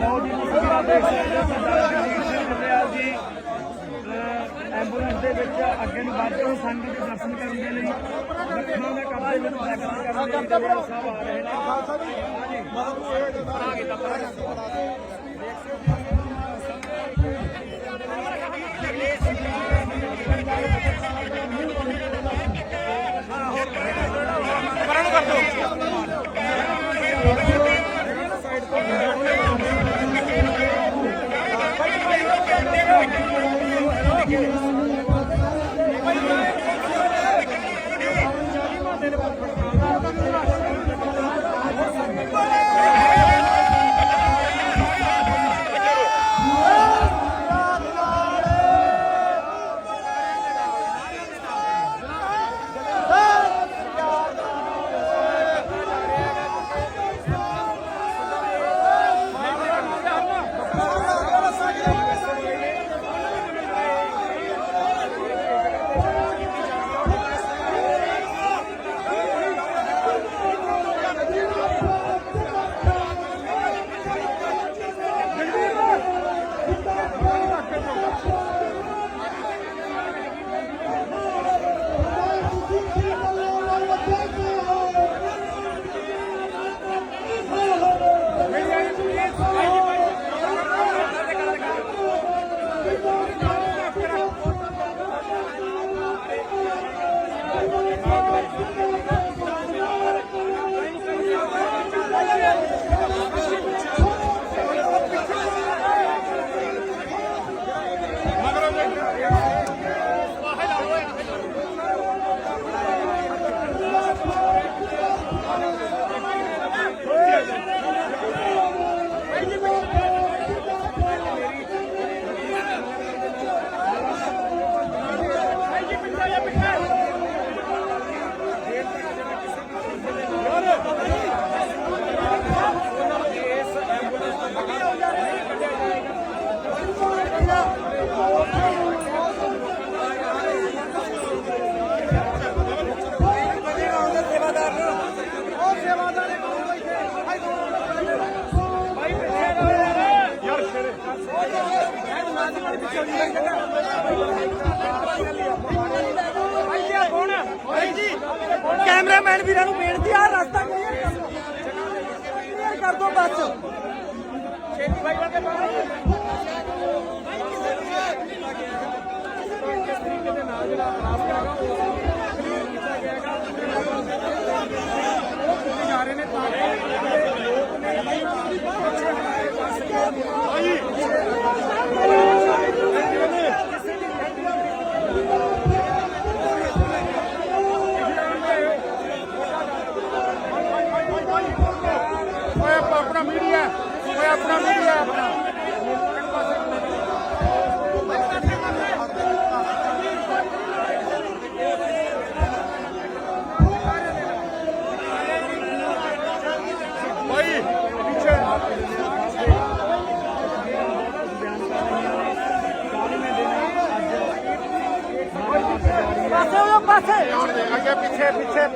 ਲਓ ਜੀ ਤਸਵੀਰਾਂ ਦੇਖ ਸਕਦੇ ਹੋ ਸਰਦਾਰ ਜਗਦੀਪ ਸਿੰਘ ਗੁਰਦਿਆਲ ਜੀ ਐਂਬੂਲੈਂਸ ਦੇ ਵਿੱਚ ਅੱਗੇ ਨੂੰ ਵੱਧ ਰਹੇ ਸੰਗਤ ਦੇ ਦਰਸ਼ਨ ਕਰਨ ਦੇ ਲਈ ਲੱਖਾਂ ਦਾ ਕਬਜ਼ੇ ਵਿੱਚ ਦਰਸ਼ਨ ਕਰਨ ਦੇ ਲਈ ਸਾਹਿਬ ਆ ਰਹੇ ਨੇ। ਕੈਮਰਾਮੈਨ ਵੀਰਾਂ ਨੂੰ ਬੇਨਤੀ ਆ ਰਸਤਾ ਕਲੀਅਰ ਕਰ ਦੋ ਬਸ ਛੇਤੀ ਬਾਈ ਬੰਦੇ ਓਏ ਆਪਣਾ ਆਪਣਾ ਮੀਡੀਆ ਓਏ ਆਪਣਾ ਮੀਡੀਆ ਆਪਣਾ ਭਾਈ ਪਿੱਛੇ ਪਾਸੇ ਹੋ ਜਾਓ, ਪਾਸੇ ਅੱਗੇ ਪਿੱਛੇ ਪਿੱਛੇ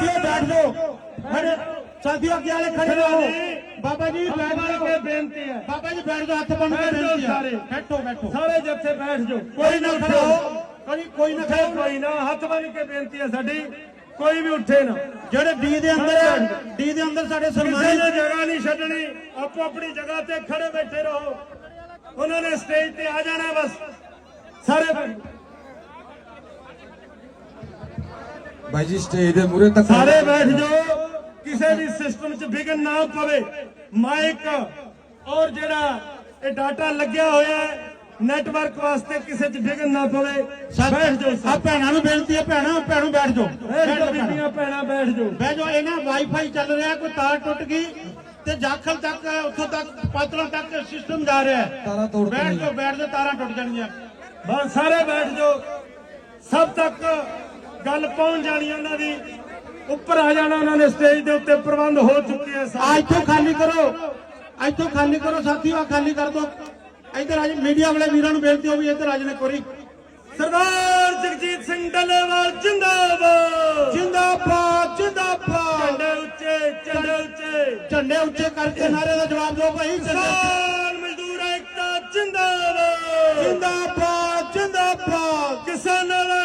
ਸਾਥੀਓ ਬੈਠ ਜਾਓ। ਖੜੇ ਸਾਥੀਓ ਅੱਗੇ ਵਾਲੇ ਖੜੇ ਰਹੋ। ਬਾਬਾ ਜੀ ਬੈਠ ਜਾਓ। ਕੇ ਬੇਨਤੀ ਹੈ। ਬਾਬਾ ਜੀ ਬੈਠ ਜਾਓ ਹੱਥ ਬੰਨ ਕੇ ਬੇਨਤੀ ਸਾਰੇ। ਹੈ ਬੈਠੋ ਬੈਠੋ। ਸਾਰੇ ਜੱਥੇ ਬੈਠ ਜਾਓ। ਕੋਈ ਨਾ ਖੜੋ। ਕਦੀ ਕੋਈ ਨਾ ਉੱਠੇ ਕੋਈ ਨਾ। ਹੱਥ ਬੰਨ ਕੇ ਬੇਨਤੀ ਹੈ ਸਾਡੀ। ਕੋਈ ਵੀ ਉੱਠੇ ਨਾ। ਜਿਹੜੇ ਡੀ ਦੇ ਅੰਦਰ ਡੀ ਦੇ ਅੰਦਰ ਸਾਡੇ ਸਨਮਾਨਿਤ ਨੇ ਜਗ੍ਹਾ ਨਹੀਂ ਛੱਡਣੀ। ਆਪੋ ਆਪਣੀ ਜਗ੍ਹਾ ਤੇ ਖੜੇ ਬੈਠੇ ਰਹੋ। ਉਹਨਾਂ ਨੇ ਸਟੇਜ ਤੇ ਆ ਜਾਣਾ ਬਸ। ਸਾਰੇ ਬਾਈ ਜੀ ਸਟੇਜ ਦੇ ਮੂਹਰੇ ਤੱਕ ਸਾਰੇ ਬੈਠ ਜਾਓ। ਕਿਸੇ ਵੀ ਸਿਸਟਮ 'ਚ ਵਿਘਨ ਨਾ ਪਵੇ। ਮਾਈਕ ਔਰ ਜਿਹੜਾ ਇਹ ਡਾਟਾ ਲੱਗਿਆ ਹੋਇਆ ਹੈ ਨੈਟਵਰਕ ਵਾਸਤੇ ਕਿਸੇ 'ਚ ਵਿਘਨ ਨਾ ਪਵੇ। ਬੈਠ ਜਾਓ ਆ ਭੈਣਾਂ ਨੂੰ ਬੇਨਤੀ ਹੈ ਭੈਣਾਂ ਭੈਣੋਂ ਬੈਠ ਜਾਓ। ਬੈਠ ਬੈਠ ਜਾਓ ਭੈਣਾਂ। ਬੀਬੀਆਂ ਭੈਣਾਂ ਬੈਠ ਜਾਓ। ਬਹਿ ਜਾਓ ਇਹਨਾਂ ਵਾਈਫਾਈ ਚੱਲ ਰਿਹਾ ਕੋਈ ਤਾਰ ਟੁੱਟ ਗਈ ਤੇ ਜਾਖਲ ਤੱਕ ਉੱਥੋਂ ਤੱਕ ਪਾਤਲਾਂ ਤੱਕ ਸਿਸਟਮ ਜਾ ਰਿਹਾ ਹੈ। ਤਾਰਾਂ ਤੋੜ ਕੇ ਬੈਠ। ਜਾਓ ਬੈਠ ਜਾਓ ਤਾਰਾਂ ਟੁੱਟ ਜਾਣਗੀਆਂ। ਬਸ ਸਾਰੇ ਬੈਠ ਜਾਓ। ਸਭ ਤੱਕ ਗੱਲ ਪਹੁੰਚ ਜਾਣੀ ਉਹਨਾਂ ਦੀ। ਉੱਪਰ ਆ ਜਾਣਾ ਉਹਨਾਂ ਨੇ ਸਟੇਜ ਦੇ ਉੱਤੇ ਪ੍ਰਬੰਧ ਹੋ ਚੁੱਕੇ ਆ ਆ ਸਾਰੇ ਇੱਥੋਂ ਖਾਲੀ ਕਰੋ। ਇੱਥੋਂ ਖਾਲੀ ਕਰੋ ਸਾਥੀਓ ਆ ਖਾਲੀ ਕਰ ਦਿਓ ਇੱਧਰ ਆ ਮੀਡੀਆ ਵਾਲੇ ਵੀਰਾਂ ਨੂੰ ਬੇਨਤੀ ਹੋ ਵੀ ਇੱਧਰ ਆ ਜਾਣੇ ਕੋਰੀ ਸਰਦਾਰ ਜਗਜੀਤ ਸਿੰਘ ਡੱਲੇਵਾਲ ਜਿੰਦਾਬਾਦ। ਜਿੰਦਾਬਾਦ ਜਿੰਦਾਬਾਦ। ਝੰਡੇ ਉੱਚੇ ਝੰਡੇ ਉੱਚੇ। ਝੰਡੇ ਉੱਚੇ ਕਰਕੇ ਨਾਰੇ ਦਾ ਜਵਾਬ ਦਿਓ ਭਾਈ ਕਿਸਾਨ ਮਜ਼ਦੂਰ ਏਕਤਾ ਜਿੰਦਾਬਾਦ। ਜਿੰਦਾਬਾਦ ਜਿੰਦਾਬਾਦ। ਕਿਸਾਨਾਂ ਦਾ